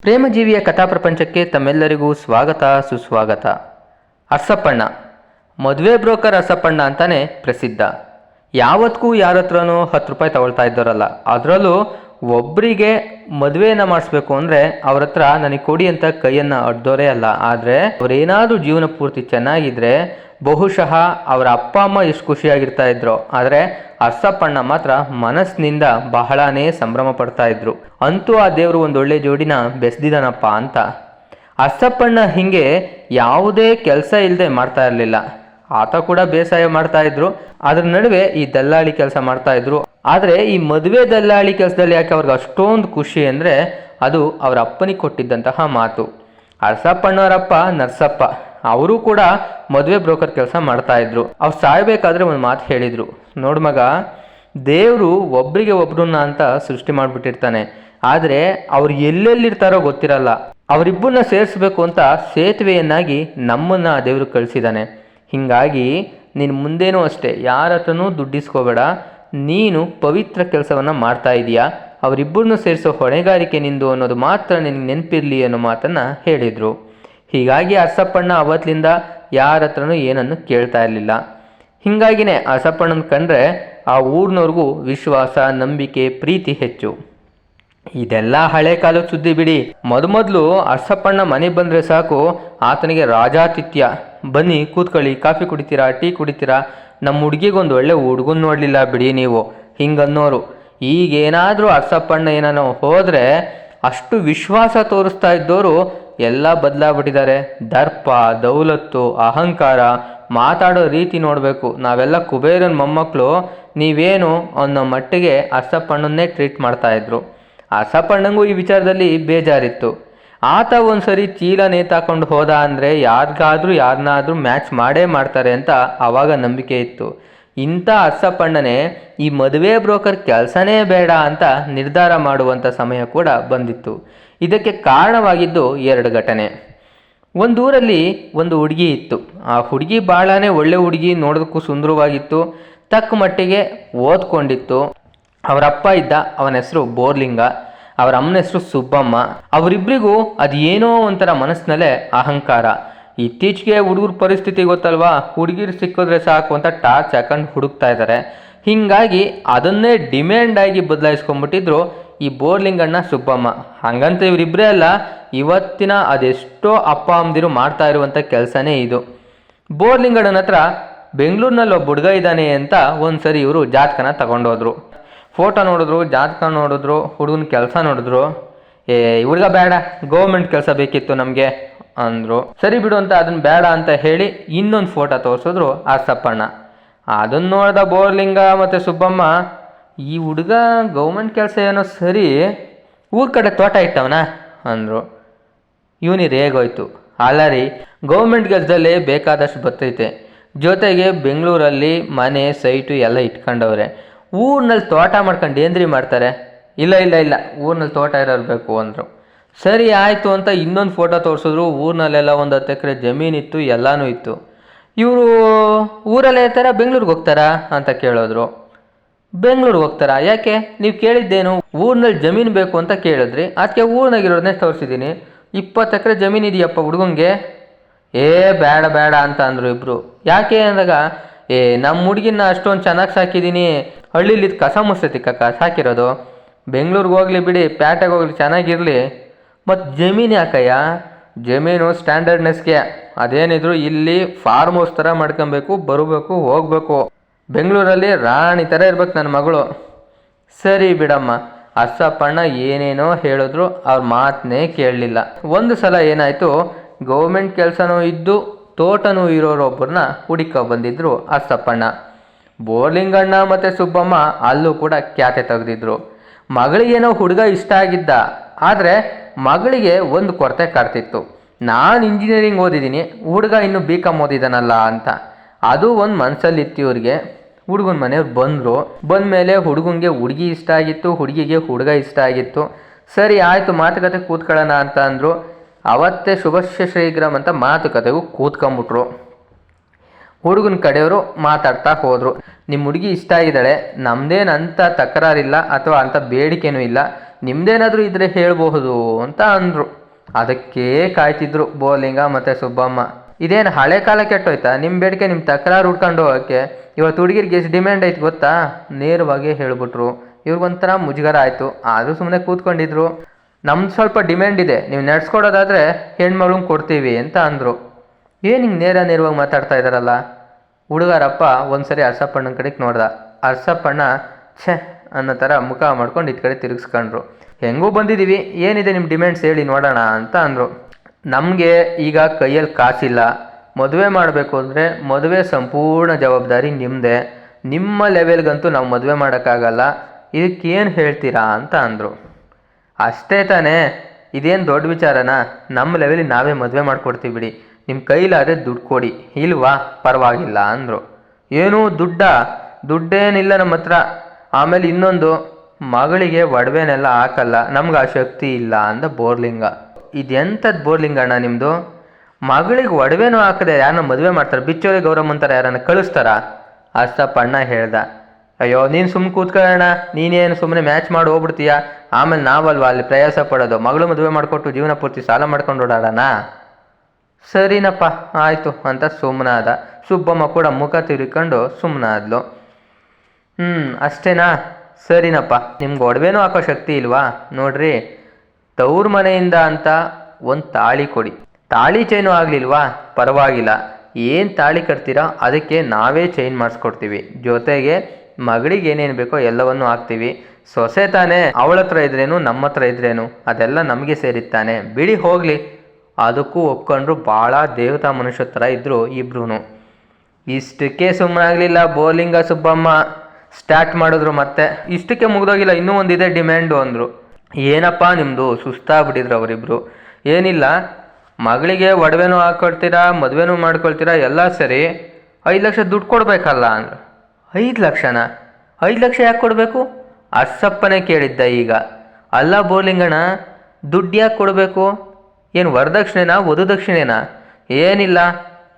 ಪ್ರೇಮಜೀವಿಯ ಕಥಾ ಪ್ರಪಂಚಕ್ಕೆ ತಮ್ಮೆಲ್ಲರಿಗೂ ಸ್ವಾಗತ, ಸುಸ್ವಾಗತ. ಅರ್ಸಪ್ಪಣ್ಣ. ಮದುವೆ ಬ್ರೋಕರ್ ಅರ್ಸಪ್ಪಣ್ಣ ಅಂತಾನೆ ಪ್ರಸಿದ್ಧ. ಯಾವತ್ತಿಗೂ ಯಾರ ಹತ್ರನೂ ಹತ್ತು ರೂಪಾಯಿ ತಗೊಳ್ತಾ ಇದ್ದಾರಲ್ಲ ಅದರಲ್ಲೂ ಒಬ್ಬರಿಗೆ ಮದುವೆಯನ್ನು ಮಾಡಿಸ್ಬೇಕು ಅಂದರೆ ಅವ್ರ ಹತ್ರ ನನಗೆ ಕೊಡಿ ಅಂತ ಕೈಯನ್ನು ಅಡ್ದೋರೇ ಅಲ್ಲ. ಆದರೆ ಅವರೇನಾದರೂ ಜೀವನ ಪೂರ್ತಿ ಚೆನ್ನಾಗಿದ್ರೆ ಬಹುಶಃ ಅವರ ಅಪ್ಪ, ಅಮ್ಮ ಎಷ್ಟು ಖುಷಿಯಾಗಿರ್ತಾ ಇದ್ರು. ಆದರೆ ಅರ್ಸಪ್ಪಣ್ಣ ಮಾತ್ರ ಮನಸ್ಸಿನಿಂದ ಬಹಳನೇ ಸಂಭ್ರಮ ಪಡ್ತಾ ಇದ್ರು. ಅಂತೂ ಆ ದೇವರು ಒಳ್ಳೆ ಜೋಡಿನ ಬೆಸ್ದಿದಾನಪ್ಪ ಅಂತ. ಅರ್ಸಪ್ಪಣ್ಣ ಹಿಂಗೆ ಯಾವುದೇ ಕೆಲಸ ಇಲ್ಲದೆ ಮಾಡ್ತಾ ಇರಲಿಲ್ಲ. ಆತ ಕೂಡ ಬೇಸಾಯ ಮಾಡ್ತಾ ಇದ್ರು. ಅದ್ರ ನಡುವೆ ಈ ದಲ್ಲಾಳಿ ಕೆಲಸ ಮಾಡ್ತಾ ಇದ್ರು. ಆದರೆ ಈ ಮದುವೆ ದಲ್ಲಾಳಿ ಕೆಲಸದಲ್ಲಿ ಯಾಕೆ ಅವ್ರಿಗೆ ಅಷ್ಟೊಂದು ಖುಷಿ ಅಂದರೆ ಅದು ಅವರ ಅಪ್ಪನಿಗೆ ಕೊಟ್ಟಿದ್ದಂತಹ ಮಾತು. ಅರಸಪ್ಪಣ್ಣವರಪ್ಪ ನರ್ಸಪ್ಪ, ಅವರು ಕೂಡ ಮದುವೆ ಬ್ರೋಕರ್ ಕೆಲಸ ಮಾಡ್ತಾ ಇದ್ರು. ಅವ್ರು ಸಾಯ್ಬೇಕಾದ್ರೆ ಒಂದು ಮಾತು ಹೇಳಿದ್ರು. ನೋಡು ಮಗ, ದೇವರು ಒಬ್ರಿಗೆ ಒಬ್ರನ್ನ ಅಂತ ಸೃಷ್ಟಿ ಮಾಡಿಬಿಟ್ಟಿರ್ತಾನೆ. ಆದರೆ ಅವ್ರು ಎಲ್ಲೆಲ್ಲಿರ್ತಾರೋ ಗೊತ್ತಿರಲ್ಲ. ಅವರಿಬ್ಬರನ್ನ ಸೇರಿಸ್ಬೇಕು ಅಂತ ಸೇತುವೆಯನ್ನಾಗಿ ನಮ್ಮನ್ನ ದೇವರು ಕಳಿಸಿದ್ದಾನೆ ಹೀಗಾಗಿ, ನೀನು ಮುಂದೇನೂ ಅಷ್ಟೇ, ಯಾರ ಹತ್ರನೂ ದುಡ್ಡಿಸ್ಕೋಬೇಡ ನೀನು ಪವಿತ್ರ ಕೆಲಸವನ್ನು ಮಾಡ್ತಾ ಇದೀಯಾ? ಅವರಿಬ್ಬರನ್ನು ಸೇರಿಸೋ ಹೊಣೆಗಾರಿಕೆ ನಿಂದು ಅನ್ನೋದು ಮಾತ್ರ ನಿನಗೆ ನೆನಪಿರಲಿ ಅನ್ನೋ ಮಾತನ್ನು ಹೇಳಿದರು. ಹೀಗಾಗಿ ಅರ್ಸಪ್ಪಣ್ಣ ಅವತ್ತಿನಿಂದ ಯಾರ ಹತ್ರನೂ ಏನನ್ನು ಕೇಳ್ತಾ ಇರಲಿಲ್ಲ. ಹೀಗಾಗಿನೇ ಅರ್ಸಪ್ಪಣ್ಣನ ಕಂಡ್ರೆ ಆ ಊರಿನವ್ರಿಗೂ ವಿಶ್ವಾಸ, ನಂಬಿಕೆ, ಪ್ರೀತಿ ಹೆಚ್ಚು. ಇದೆಲ್ಲ ಹಳೆ ಕಾಲದ ಸುದ್ದಿ ಬಿಡಿ. ಮೊದಮೊದಲು ಅರ್ಸಪ್ಪಣ್ಣ ಮನೆ ಬಂದರೆ ಸಾಕು, ಆತನಿಗೆ ರಾಜಾತಿಥ್ಯ. ಬನ್ನಿ ಕೂತ್ಕೊಳ್ಳಿ, ಕಾಫಿ ಕುಡಿತೀರಾ, ಟೀ ಕುಡಿತೀರಾ? ನಮ್ಮ ಹುಡುಗಿಗೊಂದು ಒಳ್ಳೆ ಹುಡುಗನ್ ನೋಡಲಿಲ್ಲ ಬಿಡಿ ನೀವು, ಹಿಂಗನ್ನೋರು. ಈಗೇನಾದರೂ ಅರ್ಸಪ್ಪಣ್ಣ ಏನಾನೋ ಹೋದರೆ ಅಷ್ಟು ವಿಶ್ವಾಸ ತೋರಿಸ್ತಾ ಇದ್ದವರು ಎಲ್ಲ ಬದಲಾಗ್ಬಿಟ್ಟಿದ್ದಾರೆ. ದರ್ಪ, ದೌಲತ್ತು, ಅಹಂಕಾರ, ಮಾತಾಡೋ ರೀತಿ ನೋಡಬೇಕು. ನಾವೆಲ್ಲ ಕುಬೇರನ ಮೊಮ್ಮಕ್ಕಳು ನೀವೇನು ಅನ್ನೋ ಮಟ್ಟಿಗೆ ಅರ್ಸಪ್ಪಣ್ಣನ್ನೇ ಟ್ರೀಟ್ ಮಾಡ್ತಾ ಇದ್ರು. ಅರ್ಸಪ್ಪಣ್ಣಂಗೂ ಈ ವಿಚಾರದಲ್ಲಿ ಬೇಜಾರಿತ್ತು. ಆತ ಒಂದ್ಸರಿ ಚೀಲ ನೇತಾಕೊಂಡು ಹೋದ ಅಂದರೆ ಯಾರಿಗಾದ್ರೂ ಯಾರನ್ನಾದ್ರೂ ಮ್ಯಾಚ್ ಮಾಡೇ ಮಾಡ್ತಾರೆ ಅಂತ ಆವಾಗ ನಂಬಿಕೆ ಇತ್ತು. ಇಂಥ ಅರ್ಸಪ್ಪಣ್ಣನೇ ಈ ಮದುವೆ ಬ್ರೋಕರ್ ಕೆಲಸನೇ ಬೇಡ ಅಂತ ನಿರ್ಧಾರ ಮಾಡುವಂಥ ಸಮಯ ಕೂಡ ಬಂದಿತ್ತು. ಇದಕ್ಕೆ ಕಾರಣವಾಗಿದ್ದು ಎರಡು ಘಟನೆ. ಒಂದೂರಲ್ಲಿ ಒಂದು ಹುಡುಗಿ ಇತ್ತು. ಆ ಹುಡುಗಿ ಭಾಳನೇ ಒಳ್ಳೆ ಹುಡುಗಿ, ನೋಡೋದಕ್ಕೂ ಸುಂದರವಾಗಿತ್ತು, ತಕ್ಕ ಮಟ್ಟಿಗೆ ಓದ್ಕೊಂಡಿತ್ತು. ಅವರಪ್ಪ ಇದ್ದ, ಅವನ ಹೆಸರು ಬೋರ್ಲಿಂಗ. ಅವರ ಅಮ್ಮನ ಹೆಸರು ಸುಬ್ಬಮ್ಮ. ಅವರಿಬ್ಬರಿಗೂ ಅದು ಏನೋ ಒಂಥರ ಮನಸ್ಸಿನಲ್ಲೇ ಅಹಂಕಾರ. ಇತ್ತೀಚೆಗೆ ಹುಡುಗರ ಪರಿಸ್ಥಿತಿ ಗೊತ್ತಲ್ವಾ? ಹುಡುಗಿರು ಸಿಕ್ಕಿದ್ರೆ ಸಾಕು ಅಂತ ಟಾರ್ಚ್ ಹಾಕೊಂಡು ಹುಡುಕ್ತಾ ಇದ್ದಾರೆ. ಹೀಗಾಗಿ ಅದನ್ನೇ ಡಿಮ್ಯಾಂಡ್ ಆಗಿ ಬದಲಾಯಿಸ್ಕೊಂಡ್ಬಿಟ್ಟಿದ್ರು ಈ ಬೋರ್ಲಿಂಗಣ್ಣ ಸುಬ್ಬಮ್ಮ. ಹಂಗಂತ ಇವರಿಬ್ಬರೇ ಅಲ್ಲ, ಇವತ್ತಿನ ಅದೆಷ್ಟೋ ಅಪ್ಪ, ಅಮ್ಮದಿರು ಮಾಡ್ತಾ ಇರುವಂಥ ಕೆಲಸನೇ ಇದು. ಬೋರ್ಲಿಂಗಣ್ಣನ ಹತ್ರ ಬೆಂಗಳೂರಿನಲ್ಲಿ ಒಬ್ಬ ಹುಡುಗ ಇದ್ದಾನೆ ಅಂತ ಒಂದು ಸರಿ ಇವರು ಜಾತಕನ ತಗೊಂಡೋದ್ರು. ಫೋಟೋ ನೋಡಿದ್ರು, ಜಾತಕ ನೋಡಿದ್ರು, ಹುಡುಗನ ಕೆಲಸ ನೋಡಿದ್ರು, ಏ ಹುಡುಗ ಬೇಡ ಗೌರ್ಮೆಂಟ್ ಕೆಲಸ ಬೇಕಿತ್ತು ನಮಗೆ ಅಂದರು. ಸರಿ ಬಿಡು ಅಂತ ಅದನ್ನ ಬೇಡ ಅಂತ ಹೇಳಿ ಇನ್ನೊಂದು ಫೋಟೋ ತೋರಿಸಿದ್ರು ಆ ಸಪ್ಪಣ್ಣ ಅದನ್ನ ನೋಡಿದ ಬೋರ್ಲಿಂಗ ಮತ್ತು ಸುಬ್ಬಮ್ಮ, ಈ ಹುಡುಗ ಗೌರ್ಮೆಂಟ್ ಕೆಲಸ ಏನೋ ಸರಿ ಊರ ಕಡೆ ತೋಟ ಇಟ್ಟವನ ಅಂದರು. ಇವನಿ ರೇಗೋಯ್ತು. ಅಲ್ಲರಿ ಗೌರ್ಮೆಂಟ್ ಕೆಲಸದಲ್ಲಿ ಬೇಕಾದಷ್ಟು ಬರ್ತೈತೆ ಜೊತೆಗೆ ಬೆಂಗಳೂರಲ್ಲಿ ಮನೆ ಸೈಟು ಎಲ್ಲ ಇಟ್ಕೊಂಡವ್ರೆ. ಊರಿನಲ್ಲಿ ತೋಟ ಮಾಡ್ಕೊಂಡು ಏನ್ರಿ ಮಾಡ್ತಾರೆ? ಇಲ್ಲ ಇಲ್ಲ ಇಲ್ಲ, ಊರಿನಲ್ಲಿ ತೋಟ ಇರಬೇಕು ಬೇಕು ಅಂದರು. ಸರಿ ಆಯಿತು ಅಂತ ಇನ್ನೊಂದು ಫೋಟೋ ತೋರಿಸಿದ್ರು, ಊರಿನಲ್ಲೆಲ್ಲ ಒಂದು ಹತ್ತು ಎಕರೆ ಜಮೀನಿತ್ತು ಎಲ್ಲನೂ ಇತ್ತು. ಇವರು ಊರಲ್ಲೇ ಇರ್ತಾರ, ಬೆಂಗಳೂರಿಗೆ ಹೋಗ್ತಾರಾ ಅಂತ ಕೇಳಿದ್ರು. ಬೆಂಗಳೂರಿಗೆ ಹೋಗ್ತಾರಾ? ಯಾಕೆ? ನೀವು ಕೇಳಿದ್ದೇನು? ಊರಿನಲ್ಲಿ ಜಮೀನು ಬೇಕು ಅಂತ ಕೇಳಿದ್ರಿ. ಅದಕ್ಕೆ ಊರಿನಾಗಿರೋದನ್ನೇ ತೋರಿಸಿದ್ದೀನಿ. ಇಪ್ಪತ್ತು ಎಕರೆ ಜಮೀನು ಇದೆಯಪ್ಪ ಹುಡುಗಂಗೆ? ಏ ಬೇಡ ಬೇಡ ಅಂತ ಅಂದರು ಇಬ್ಬರು ಯಾಕೆ ಅಂದಾಗ ಏ ನಮ್ಮ ಹುಡುಗಿನ ಅಷ್ಟೊಂದು ಚೆನ್ನಾಗಿ ಸಾಕಿದ್ದೀನಿ ಹಳ್ಳಿಲಿ ಇದು ಕಸ ಮುಸ್ತೈತಿ ಕಕ್ಕ, ಸಾಕಿರೋದು. ಬೆಂಗ್ಳೂರಿಗೆ ಹೋಗ್ಲಿ ಬಿಡಿ ಪ್ಯಾಟೆಗೆ ಹೋಗ್ಲಿ, ಚೆನ್ನಾಗಿರಲಿ. ಮತ್ತು ಜಮೀನು ಯಾಕಯ್ಯ? ಜಮೀನು ಸ್ಟ್ಯಾಂಡರ್ಡ್ನೆಸ್ಗೆ. ಅದೇನಿದ್ರು ಇಲ್ಲಿ ಫಾರ್ಮ್ ಹೌಸ್ ಥರ ಮಾಡ್ಕೊಬೇಕು, ಬರಬೇಕು, ಹೋಗಬೇಕು. ಬೆಂಗಳೂರಲ್ಲಿ ರಾಣಿ ಥರ ಇರ್ಬೇಕು ನನ್ನ ಮಗಳು. ಸರಿ ಬಿಡಮ್ಮ ಅಸ್ಸಪ್ಪಣ್ಣ ಏನೇನೋ ಹೇಳಿದ್ರು, ಅವ್ರ ಮಾತನ್ನೇ ಕೇಳಲಿಲ್ಲ. ಒಂದು ಸಲ ಏನಾಯಿತು, ಗೌರ್ಮೆಂಟ್ ಕೆಲಸನೂ ಇದ್ದು ತೋಟನೂ ಇರೋರೊಬ್ಬರನ್ನ ಹುಡುಕ ಬಂದಿದ್ರು ಅರ್ಸಪ್ಪಣ್ಣ ಬೋರ್ಲಿಂಗಣ್ಣ ಮತ್ತು ಸುಬ್ಬಮ್ಮ ಅಲ್ಲೂ ಕೂಡ ಖ್ಯಾತೆ ತೆಗೆದಿದ್ರು. ಮಗಳಿಗೇನೋ ಹುಡುಗ ಇಷ್ಟ ಆಗಿದ್ದ. ಆದರೆ ಮಗಳಿಗೆ ಒಂದು ಕೊರತೆ ಕಾಡ್ತಿತ್ತು. ನಾನು ಇಂಜಿನಿಯರಿಂಗ್ ಓದಿದ್ದೀನಿ, ಹುಡುಗ ಇನ್ನು ಬಿ ಕಾಮ್ ಓದಿದ್ದಾನಲ್ಲ ಅಂತ. ಅದು ಒಂದು ಮನಸ್ಸಲ್ಲಿತ್ತು ಇವ್ರಿಗೆ. ಹುಡುಗನ ಮನೆಯವ್ರು ಬಂದರು. ಬಂದಮೇಲೆ ಹುಡುಗನಿಗೆ ಹುಡುಗಿ ಇಷ್ಟ ಆಗಿತ್ತು, ಹುಡುಗಿಗೆ ಹುಡುಗ ಇಷ್ಟ ಆಗಿತ್ತು. ಸರಿ, ಆಯಿತು, ಮಾತುಕತೆ ಕೂತ್ಕೊಳ್ಳೋಣ ಅಂತ ಅಂದರು. ಅವತ್ತೇ ಶುಭಶ್ಯ ಶ್ರೀಗ್ರಾಮ್ ಅಂತ ಮಾತುಕತೆಗೂ ಕೂತ್ಕೊಂಬಿಟ್ರು. ಹುಡುಗನ ಕಡೆಯವರು ಮಾತಾಡ್ತಾ ಹೋದರು. ನಿಮ್ಮ ಹುಡುಗಿ ಇಷ್ಟ ಆಗಿದ್ದಾಳೆ ನಮ್ಮದೇನು ಅಂಥ ತಕರಾರಿಲ್ಲ ಅಥವಾ ಅಂಥ ಬೇಡಿಕೆನೂ ಇಲ್ಲ ನಿಮ್ಮದೇನಾದರೂ ಇದ್ರೆ ಹೇಳಬಹುದು ಅಂತ ಅಂದರು. ಅದಕ್ಕೆ ಕಾಯ್ತಿದ್ರು ಬೋಲಿಂಗ ಮತ್ತು ಸುಬ್ಬಮ್ಮ. ಇದೇನು ಹಳೆ ಕಾಲ ಕೆಟ್ಟೋಯ್ತಾ? ನಿಮ್ಮ ಬೇಡಿಕೆ ನಿಮ್ಮ ತಕರಾರು ಹುಡ್ಕೊಂಡು ಹೋಗೋಕ್ಕೆ. ಇವತ್ತು ಹುಡುಗಿರಿಗೆ ಎಷ್ಟು ಡಿಮ್ಯಾಂಡ್ ಐತೆ ಗೊತ್ತಾ? ನೇರವಾಗಿ ಹೇಳ್ಬಿಟ್ರು. ಇವ್ರಿಗೊಂಥರ ಮುಜುಗರ ಆಯಿತು. ಆದರೂ ಸುಮ್ಮನೆ ಕೂತ್ಕೊಂಡಿದ್ರು. ನಮ್ದು ಸ್ವಲ್ಪ ಡಿಮ್ಯಾಂಡ್ ಇದೆ, ನೀವು ನಡೆಸ್ಕೊಡೋದಾದರೆ ಹೆಣ್ಮಗಳನ್ನ ಕೊಡ್ತೀವಿ ಅಂತ ಅಂದರು. ಏನು ಹಿಂಗೆ ನೇರ ನೇರವಾಗಿ ಮಾತಾಡ್ತಾ ಇದ್ದಾರಲ್ಲ ಹುಡುಗರಪ್ಪ ಒಂದ್ಸರಿ ಅರ್ಸಪ್ಪಣ್ಣನ ಕಡೆಗೆ ನೋಡ್ದ. ಅರ್ಸಪ್ಪಣ್ಣ ಛೆ, ಅನ್ನೋ ಥರ ಮುಖ ಮಾಡ್ಕೊಂಡು ಇದ್ ಕಡೆ ತಿರುಗಿಸ್ಕೊಂಡ್ರು. ಹೆಂಗೂ ಬಂದಿದ್ದೀವಿ ಏನಿದೆ ನಿಮ್ಮ ಡಿಮ್ಯಾಂಡ್ಸ್ ಹೇಳಿ ನೋಡೋಣ ಅಂತ ಅಂದರು. ನಮಗೆ ಈಗ ಕೈಯಲ್ಲಿ ಕಾಸಿಲ್ಲ. ಮದುವೆ ಮಾಡಬೇಕು ಅಂದರೆ ಮದುವೆ ಸಂಪೂರ್ಣ ಜವಾಬ್ದಾರಿ ನಿಮ್ಮದೇ ನಿಮ್ಮ ಲೆವೆಲ್ಗಂತೂ ನಾವು ಮದುವೆ ಮಾಡೋಕ್ಕಾಗಲ್ಲ. ಇದಕ್ಕೇನು ಹೇಳ್ತೀರಾ ಅಂತ ಅಂದರು. ಅಷ್ಟೇ ತಾನೇ. ಇದೇನು ದೊಡ್ಡ ವಿಚಾರನ? ನಮ್ಮ ಲೆವೆಲಿಗೆ ನಾವೇ ಮದುವೆ ಮಾಡ್ಕೊಡ್ತೀವಿ ಬಿಡಿ. ನಿಮ್ಮ ಕೈಲಾದರೆ ದುಡ್ಡು ಕೊಡಿ. ಇಲ್ವಾ ಪರವಾಗಿಲ್ಲ ಅಂದರು. ಏನು ದುಡ್ಡ? ದುಡ್ಡೇನಿಲ್ಲ ನಮ್ಮ ಹತ್ರ. ಆಮೇಲೆ ಇನ್ನೊಂದು, ಮಗಳಿಗೆ ಒಡವೆನೆಲ್ಲ ಹಾಕಲ್ಲ. ನಮ್ಗೆ ಆ ಶಕ್ತಿ ಇಲ್ಲ ಅಂದ ಬೋರ್ಲಿಂಗ. ಇದೆಂಥದ್ದು ಬೋರ್ಲಿಂಗ ಅಣ್ಣ ನಿಮ್ಮದು ಮಗಳಿಗೆ ಒಡವೆನೂ ಹಾಕದೆ ಯಾರನ್ನ ಮದುವೆ ಮಾಡ್ತಾರೆ? ಬಿಚ್ಚೋರಿ ಗೌರಮ್ಮ ಅಂತಾರೆ ಯಾರನ್ನ ಕಳಿಸ್ತಾರಾ? ಅಷ್ಟಪ್ಪ ಅಣ್ಣ ಹೇಳ್ದ. ಅಯ್ಯೋ, ನೀನು ಸುಮ್ಮನೆ ಕೂತ್ಕೊಳ್ಳೋಣ, ನೀನೇನು ಸುಮ್ಮನೆ ಮ್ಯಾಚ್ ಮಾಡಿ ಹೋಗ್ಬಿಡ್ತೀಯಾ? ಆಮೇಲೆ ನಾವಲ್ವಾ ಅಲ್ಲಿ ಪ್ರಯಾಸ ಪಡೋದು? ಮಗಳು ಮದುವೆ ಮಾಡಿಕೊಟ್ಟು ಜೀವನ ಪೂರ್ತಿ ಸಾಲ ಮಾಡ್ಕೊಂಡು ಓಡಾಡೋಣ? ಸರಿನಪ್ಪ, ಆಯಿತು ಅಂತ ಸುಮ್ಮನಾದ ಸುಬ್ಬಮ್ಮ ಕೂಡ ಮುಖ ತಿರುಕೊಂಡು ಸುಮ್ಮನಾದ್ಲು ಹ್ಞೂ ಅಷ್ಟೇನಾ? ಸರಿನಪ್ಪ, ನಿಮ್ಗೆ ಒಡವೆನೂ ಹಾಕೋ ಶಕ್ತಿ ಇಲ್ವಾ? ನೋಡ್ರಿ, ತವ್ರ ಮನೆಯಿಂದ ಅಂತ ಒಂದು ತಾಳಿ ಕೊಡಿ. ತಾಳಿ ಚೈನು ಆಗಲಿಲ್ವಾ? ಪರವಾಗಿಲ್ಲ. ಏನು ತಾಳಿ ಕಟ್ತೀರಾ? ಅದಕ್ಕೆ ನಾವೇ ಚೈನ್ ಮಾಡಿಸ್ಕೊಡ್ತೀವಿ. ಜೊತೆಗೆ ಮಗಳಿಗೆ ಏನೇನು ಬೇಕೋ ಎಲ್ಲವನ್ನೂ ಹಾಕ್ತೀವಿ. ಸೊಸೆ ತಾನೇ, ಅವಳ ಹತ್ರ ಇದ್ರೇನು, ನಮ್ಮ ಹತ್ರ ಇದ್ರೇನು, ಅದೆಲ್ಲ ನಮಗೆ ಸೇರಿತ್ತಾನೆ ಬಿಡಿ ಹೋಗಲಿ. ಅದಕ್ಕೂ ಒಪ್ಕೊಂಡ್ರು ಭಾಳ ದೇವತಾ ಮನುಷ್ಯ ಥರ ಇದ್ದರು ಇಬ್ರು ಇಷ್ಟಕ್ಕೆ ಸುಮ್ಮನಾಗಲಿಲ್ಲ ಬೋಲಿಂಗ ಸುಬ್ಬಮ್ಮ. ಸ್ಟಾರ್ಟ್ ಮಾಡಿದ್ರು ಮತ್ತೆ. ಇಷ್ಟಕ್ಕೆ ಮುಗ್ದೋಗಿಲ್ಲ, ಇನ್ನೂ ಒಂದಿದೆ ಡಿಮ್ಯಾಂಡು ಅಂದರು. ಏನಪ್ಪ ನಿಮ್ಮದು ಸುಸ್ತಾಗ್ಬಿಟ್ಟಿದ್ರು ಅವರಿಬ್ರು. ಏನಿಲ್ಲ, ಮಗಳಿಗೆ ಒಡವೆನೂ ಹಾಕ್ಕೊಳ್ತೀರಾ ಮದುವೆನೂ ಮಾಡ್ಕೊಳ್ತೀರಾ, ಎಲ್ಲ ಸರಿ. ಐದು ಲಕ್ಷ ದುಡ್ಡು ಕೊಡಬೇಕಲ್ಲ ಅಂದರು. ಐದು ಲಕ್ಷನಾ. ಐದು ಲಕ್ಷ ಯಾಕೆ ಕೊಡಬೇಕು? ಅಸಪ್ಪನೇ ಕೇಳಿದ್ದ ಈಗ. ಅಲ್ಲ ಬೋಲಿಂಗಣ್ಣ, ದುಡ್ಡು ಯಾಕೆ ಕೊಡಬೇಕು? ಏನು ವರದಕ್ಷಿಣೆನಾ, ವಧುದಕ್ಷಿಣೆನಾ? ಏನಿಲ್ಲ.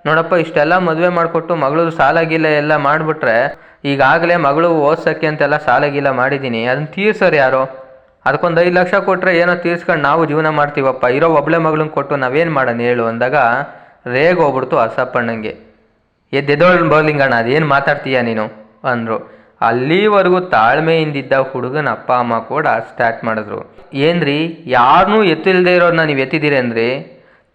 ನೋಡಪ್ಪ, ಇಷ್ಟೆಲ್ಲ ಮದುವೆ ಮಾಡಿಕೊಟ್ಟು ಮಗಳು ಸಾಲಾಗಿಲ್ಲ ಗೀಲ ಎಲ್ಲ ಮಾಡಿಬಿಟ್ರೆ ಈಗಾಗಲೇ ಮಗಳು ಓದ್ಸೋಕ್ಕೆ ಅಂತೆಲ್ಲ ಸಾಲಾಗಿಲ್ಲ ಗೀಲ ಮಾಡಿದ್ದೀನಿ. ಅದನ್ನ ತೀರ್ಸೋರು ಯಾರು? ಅದಕ್ಕೊಂದು ಐದು ಲಕ್ಷ ಕೊಟ್ಟರೆ ಏನೋ ತೀರ್ಸ್ಕೊಂಡು ನಾವು ಜೀವನ ಮಾಡ್ತೀವಪ್ಪ. ಇರೋ ಒಬ್ಳೆ ಮಗಳನ್ನ ಕೊಟ್ಟು ನಾವೇನು ಮಾಡೋಣ ಹೇಳು ಅಂದಾಗ ರೇಗೋಗ್ಬಿಡ್ತು ಅಸಪ್ಪಣ್ಣಂಗೆ ಎದ್ದೆದೋಳ್ ಬೌಲಿಂಗಣ್ಣ, ಅದೇನು ಮಾತಾಡ್ತೀಯ ನೀನು? ಅಂದರು. ಅಲ್ಲಿವರೆಗೂ ತಾಳ್ಮೆಯಿಂದಿದ್ದ ಹುಡುಗನ ಅಪ್ಪ, ಅಮ್ಮ ಕೂಡ ಸ್ಟಾರ್ಟ್ ಮಾಡಿದ್ರು. ಏನ್ರಿ ಯಾರನ್ನೂ ಎತ್ತಿಲ್ಲದೆ ಇರೋದನ್ನ ನೀವು ಎತ್ತಿದ್ದೀರಿ ಅಂದ್ರಿ?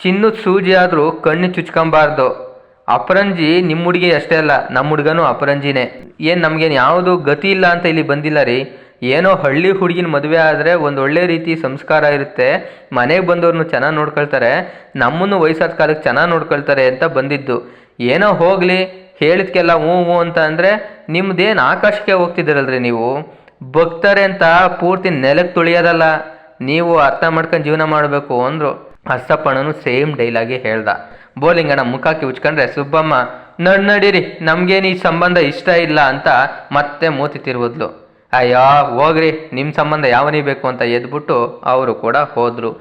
ಚಿನ್ನದ ಸೂಜಿ ಆದರೂ ಕಣ್ಣು ಚುಚ್ಕೊಂಬಾರ್ದು. ಅಪರಂಜಿ ನಿಮ್ಮ ಹುಡುಗಿ ಅಷ್ಟೇ ಅಲ್ಲ ನಮ್ಮ ಹುಡುಗನೂ ಅಪರಂಜಿನೇ. ಏನು ನಮಗೇನು ಯಾವುದು ಗತಿ ಇಲ್ಲ ಅಂತ ಇಲ್ಲಿ ಬಂದಿಲ್ಲ ರೀ. ಏನೋ ಹಳ್ಳಿ ಹುಡುಗಿನ ಮದುವೆ ಆದರೆ ಒಂದು ಒಳ್ಳೆ ರೀತಿ ಸಂಸ್ಕಾರ ಇರುತ್ತೆ. ಮನೆಗೆ ಬಂದವ್ರನ್ನು ಚೆನ್ನಾಗಿ ನೋಡ್ಕೊಳ್ತಾರೆ. ನಮ್ಮನ್ನು ವಯಸ್ಸಾದ ಕಾಲಕ್ಕೆ ಚೆನ್ನಾಗಿ ನೋಡ್ಕೊಳ್ತಾರೆ ಅಂತ ಬಂದಿದ್ದು. ಏನೋ ಹೋಗಲಿ ಹೇಳಿದ್ಕೆಲ್ಲ ಹ್ಞೂ ಹ್ಞೂ ಅಂತ ಅಂದರೆ ನಿಮ್ದೇನು ಆಕಾಶಕ್ಕೆ ಹೋಗ್ತಿದ್ದೀರಲ್ರಿ ನೀವು? ಭಕ್ತರೆ ಅಂತ ಪೂರ್ತಿ ನೆಲಕ್ಕೆ ತುಳಿಯೋದಲ್ಲ. ನೀವು ಅರ್ಥ ಮಾಡ್ಕೊಂಡು ಜೀವನ ಮಾಡಬೇಕು ಅಂದರು. ಅರ್ಸಪ್ಪಣ್ಣನು ಸೇಮ್ ಡೈಲಾಗಿ ಹೇಳ್ದ. ಬೋಲಿಂಗನ ಮುಖಕ್ಕೆ ಉಚ್ಕೊಂಡ್ರೆ ಸುಬ್ಬಮ್ಮ ನಡ್ ನಡೀರಿ ನಮ್ಗೇನು ಈ ಸಂಬಂಧ ಇಷ್ಟ ಇಲ್ಲ ಅಂತ ಮತ್ತೆ ಮೂತಿ ತಿರುವುದ್ಲು ಅಯ್ಯೋ, ಹೋಗ್ರಿ ನಿಮ್ಮ ಸಂಬಂಧ ಯಾವನಿಬೇಕು ಅಂತ ಎದ್ಬಿಟ್ಟು ಅವರು ಕೂಡ ಹೋದ್ರು.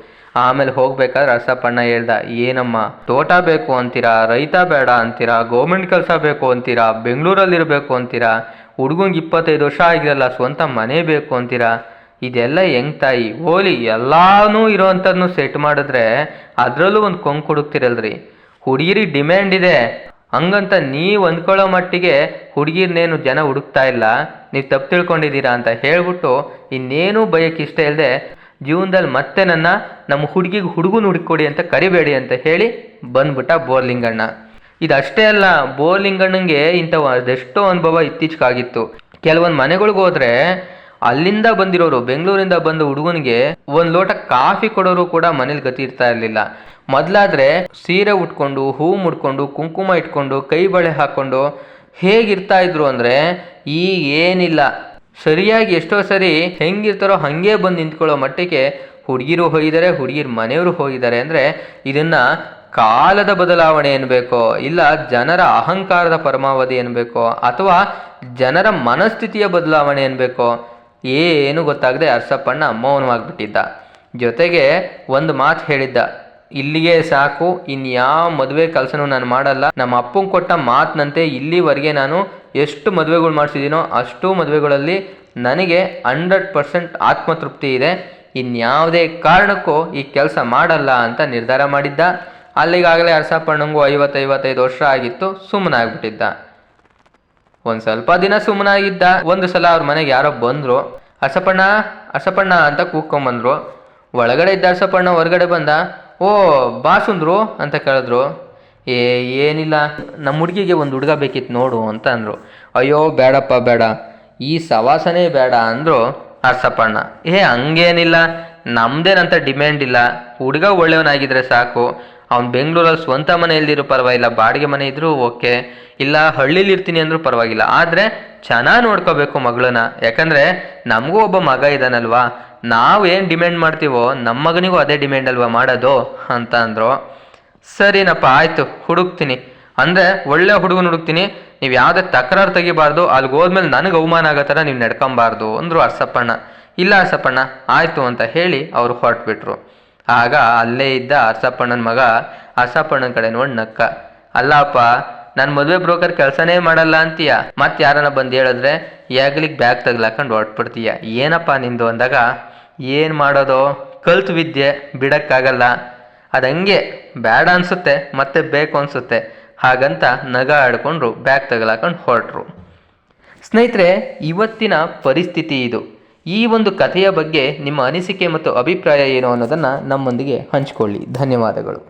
ಆಮೇಲೆ ಹೋಗ್ಬೇಕಾದ್ರೆ ಅಸಪಣ್ಣ ಹೇಳ್ದ, ಏನಮ್ಮ, ತೋಟ ಬೇಕು ಅಂತೀರಾ, ರೈತ ಬೇಡ ಅಂತೀರಾ ಗೌರ್ಮೆಂಟ್ ಕೆಲಸ ಬೇಕು ಅಂತೀರಾ ಬೆಂಗಳೂರಲ್ಲಿ ಇರಬೇಕು ಅಂತೀರಾ, ಹುಡುಗಂಗೆ ಇಪ್ಪತ್ತೈದು ವರ್ಷ ಆಗಿರಲ್ಲ, ಸ್ವಂತ ಮನೆ ಬೇಕು ಅಂತೀರಾ, ಇದೆಲ್ಲ ಹೆಂಗ್ ತಾಯಿ? ಓಲಿ ಎಲ್ಲಾನು ಇರೋವಂಥದ್ನು ಸೆಟ್ ಮಾಡಿದ್ರೆ ಅದರಲ್ಲೂ ಒಂದು ಕೊಂಕು ಹುಡುಕ್ತಿರಲ್ರಿ. ಹುಡುಗಿರಿಗೆ ಡಿಮ್ಯಾಂಡ್ ಇದೆ. ಹಂಗಂತ ನೀವು ಅಂದ್ಕೊಳ್ಳೋ ಮಟ್ಟಿಗೆ ಹುಡುಗಿರ್ನೇನು ಜನ ಹುಡುಕ್ತಾ ಇಲ್ಲ. ನೀವು ತಪ್ಪು ತಿಳ್ಕೊಂಡಿದ್ದೀರಾ ಅಂತ ಹೇಳ್ಬಿಟ್ಟು ಇನ್ನೇನು ಬಯಕ್ಕೆ ಇಷ್ಟ ಇಲ್ಲದೆ ಜೀವನದಲ್ಲಿ ಮತ್ತೆ ನನ್ನ, ನಮ್ಮ ಹುಡುಗಿಗೆ ಹುಡುಗನ ಹುಡುಕೊಡಿ ಅಂತ ಕರಿಬೇಡಿ ಅಂತ ಹೇಳಿ ಬಂದ್ಬಿಟ್ಟ ಬೋರ್ಲಿಂಗಣ್ಣ. ಇದಷ್ಟೇ ಅಲ್ಲ, ಬೋರ್ಲಿಂಗಣ್ಣಂಗೆ ಇಂಥ ಅದೆಷ್ಟೋ ಅನುಭವ ಇತ್ತೀಚೆಗಾಗಿತ್ತು. ಕೆಲವೊಂದು ಮನೆಗಳಿಗೆ ಹೋದ್ರೆ ಅಲ್ಲಿಂದ ಬಂದಿರೋರು, ಬೆಂಗಳೂರಿಂದ ಬಂದ ಹುಡುಗನಿಗೆ ಒಂದು ಲೋಟ ಕಾಫಿ ಕೊಡೋರು ಕೂಡ ಮನೇಲಿ ಗತಿ ಇರ್ತಾ ಇರಲಿಲ್ಲ. ಮೊದಲಾದ್ರೆ ಸೀರೆ ಉಟ್ಕೊಂಡು, ಹೂ ಮುಡ್ಕೊಂಡು, ಕುಂಕುಮ ಇಟ್ಕೊಂಡು, ಕೈ ಬಳೆ ಹಾಕ್ಕೊಂಡು ಹೇಗಿರ್ತಾ ಇದ್ರು ಅಂದರೆ ಈಗ ಏನಿಲ್ಲ ಸರಿಯಾಗಿ ಎಷ್ಟೋ ಸರಿ ಹೆಂಗಿರ್ತಾರೋ ಹಾಗೆ ಬಂದು ನಿಂತ್ಕೊಳ್ಳೋ ಮಟ್ಟಿಗೆ ಹುಡುಗಿರು ಹೋಗಿದ್ದಾರೆ ಹುಡುಗಿರ ಮನೆಯವರು ಹೋಗಿದ್ದಾರೆ ಅಂದರೆ ಇದನ್ನು ಕಾಲದ ಬದಲಾವಣೆ ಎನ್ಬೇಕೋ, ಇಲ್ಲ ಜನರ ಅಹಂಕಾರದ ಪರಮಾವಧಿ ಎನ್ಬೇಕೋ, ಅಥವಾ ಜನರ ಮನಸ್ಥಿತಿಯ ಬದಲಾವಣೆ ಎನ್ಬೇಕೋ, ಏನು ಗೊತ್ತಾಗದೆ ಅರ್ಸಪ್ಪಣ್ಣ ಮೌನವಾಗಿಬಿಟ್ಟಿದ್ದ. ಜೊತೆಗೆ ಒಂದು ಮಾತು ಹೇಳಿದ್ದ, ಇಲ್ಲಿಗೆ ಸಾಕು, ಇನ್ಯಾವ ಮದುವೆ ಕೆಲಸನೂ ನಾನು ಮಾಡಲ್ಲ ನಮ್ಮ ಅಪ್ಪಂಗೆ ಕೊಟ್ಟ ಮಾತಿನಂತೆ ಇಲ್ಲಿವರೆಗೆ ನಾನು ಎಷ್ಟು ಮದುವೆಗಳು ಮಾಡಿಸಿದ್ದೀನೋ ಅಷ್ಟು ಮದುವೆಗಳಲ್ಲಿ ನನಗೆ ಹಂಡ್ರೆಡ್ ಪರ್ಸೆಂಟ್ ಆತ್ಮತೃಪ್ತಿ ಇದೆ. ಇನ್ಯಾವುದೇ ಕಾರಣಕ್ಕೂ ಈ ಕೆಲಸ ಮಾಡಲ್ಲ ಅಂತ ನಿರ್ಧಾರ ಮಾಡಿದ್ದ. ಅಲ್ಲಿಗಾಗಲೇ ಅರಸಪ್ಪಣ್ಣಂಗೂ ಐವತ್ತು ಐವತ್ತೈದು ವರ್ಷ ಆಗಿತ್ತು, ಸುಮ್ಮನಾಗ್ಬಿಟ್ಟಿದ್ದ. ಒಂದು ಸ್ವಲ್ಪ ದಿನ ಸುಮ್ಮನಾಗಿದ್ದ. ಒಂದು ಸಲ ಅವ್ರ ಮನೆಗೆ ಯಾರೋ ಬಂದರು. ಅರ್ಸಪಣ್ಣ ಅಸಪಣ್ಣ ಅಂತ ಕೂಗ್ಕೊಂಬಂದ್ರು ಒಳಗಡೆ ಇದ್ದ ಅಸಪಣ್ಣ ಹೊರಗಡೆ ಬಂದ, ಓ, ಬಾಸುಂದ್ರು? ಅಂತ ಕೇಳಿದ್ರು. ಏ, ಏನಿಲ್ಲ ನಮ್ಮ ಹುಡುಗಿಗೆ ಒಂದು ಹುಡುಗ ಬೇಕಿತ್ತು ನೋಡು ಅಂತ ಅಂದರು. ಅಯ್ಯೋ ಬೇಡಪ್ಪ ಬೇಡ ಈ ಸವಾಸನೇ ಬೇಡ ಅಂದರು ಅರ್ಸಪ್ಪಣ್ಣ ಏ, ಹಂಗೇನಿಲ್ಲ. ನಮ್ದೇನಂತ ಡಿಮ್ಯಾಂಡ್ ಇಲ್ಲ. ಹುಡುಗ ಒಳ್ಳೆಯವನಾಗಿದ್ರೆ ಸಾಕು. ಅವ್ನು ಬೆಂಗಳೂರಲ್ಲಿ ಸ್ವಂತ ಮನೆ ಇಲ್ದಿರೂ ಪರವಾಗಿಲ್ಲ. ಬಾಡಿಗೆ ಮನೆ ಇದ್ರೂ ಓಕೆ. ಇಲ್ಲ, ಹಳ್ಳಿಲಿ ಇರ್ತೀನಿ ಅಂದರೂ ಪರವಾಗಿಲ್ಲ. ಆದರೆ ಚೆನ್ನಾಗಿ ನೋಡ್ಕೋಬೇಕು ಮಗಳನ್ನ. ಯಾಕಂದರೆ ನಮಗೂ ಒಬ್ಬ ಮಗ ಇದ್ದಾನಲ್ವಾ ನಾವು ಏನು ಡಿಮ್ಯಾಂಡ್ ಮಾಡ್ತೀವೋ ನಮ್ಮ ಮಗನಿಗೂ ಅದೇ ಡಿಮ್ಯಾಂಡ್ ಅಲ್ವಾ ಮಾಡೋದು? ಅಂತ ಅಂದರು. ಸರಿನಪ್ಪ, ಆಯಿತು, ಹುಡುಕ್ತೀನಿ. ಅಂದರೆ ಒಳ್ಳೆ ಹುಡುಗನ ಹುಡುಕ್ತೀನಿ, ನೀವು ಯಾವುದೇ ತಕರಾರು ತೆಗಿಬಾರ್ದು, ಅಲ್ಲಿಗೆ ಹೋದ್ಮೇಲೆ ನನಗೆ ಅವಮಾನ ಆಗೋ ಥರ ನೀವು ನಡ್ಕೊಂಬಾರ್ದು ಅಂದರು ಅರ್ಸಪ್ಪಣ್ಣ. ಇಲ್ಲ ಅರ್ಸಪ್ಪಣ್ಣ, ಆಯಿತು ಅಂತ ಹೇಳಿ ಅವರು ಹೊರಟ್ಬಿಟ್ರು. ಆಗ ಅಲ್ಲೇ ಇದ್ದ ಅರ್ಸಪ್ಪಣ್ಣನ ಮಗ ಅರ್ಸಪ್ಪಣ್ಣನ ಕಡೆ ನೋಡಿ ನಕ್ಕ. ಅಲ್ಲಪ್ಪ ನನ್ನ ಮದುವೆ ಬ್ರೋಕರ್ ಕೆಲಸನೇ ಮಾಡಲ್ಲ ಅಂತೀಯ? ಮತ್ತೆ ಯಾರನ್ನ ಬಂದು ಹೇಳಿದ್ರೆ, ಯಾಗ್ಲಿಗೆ ಬ್ಯಾಗ್ ತಗ್ಲಾಕೊಂಡು ಹೊರಟ್ಬಿಡ್ತೀಯ? ಏನಪ್ಪ ನಿಂದು? ಅಂದಾಗ, ಏನು ಮಾಡೋದು? ಕಲ್ತು ವಿದ್ಯೆ, ಬಿಡಕ್ಕಾಗಲ್ಲ. ಅದಂಗೆ ಬೇಡ ಅನ್ಸುತ್ತೆ, ಮತ್ತೆ ಬೇಕು ಅನ್ಸುತ್ತೆ. ಹಾಗಂತ ನಗ ಆಡ್ಕೊಂಡ್ರು ಬ್ಯಾಗ್ ತಗಲಾಕೊಂಡು ಹೊರಟ್ರು. ಸ್ನೇಹಿತರೆ, ಇವತ್ತಿನ ಪರಿಸ್ಥಿತಿ ಇದು. ಈ ಒಂದು ಕಥೆಯ ಬಗ್ಗೆ ನಿಮ್ಮ ಅನಿಸಿಕೆ ಮತ್ತು ಅಭಿಪ್ರಾಯ ಏನು ಅನ್ನೋದನ್ನು ನಮ್ಮೊಂದಿಗೆ ಹಂಚಿಕೊಳ್ಳಿ. ಧನ್ಯವಾದಗಳು.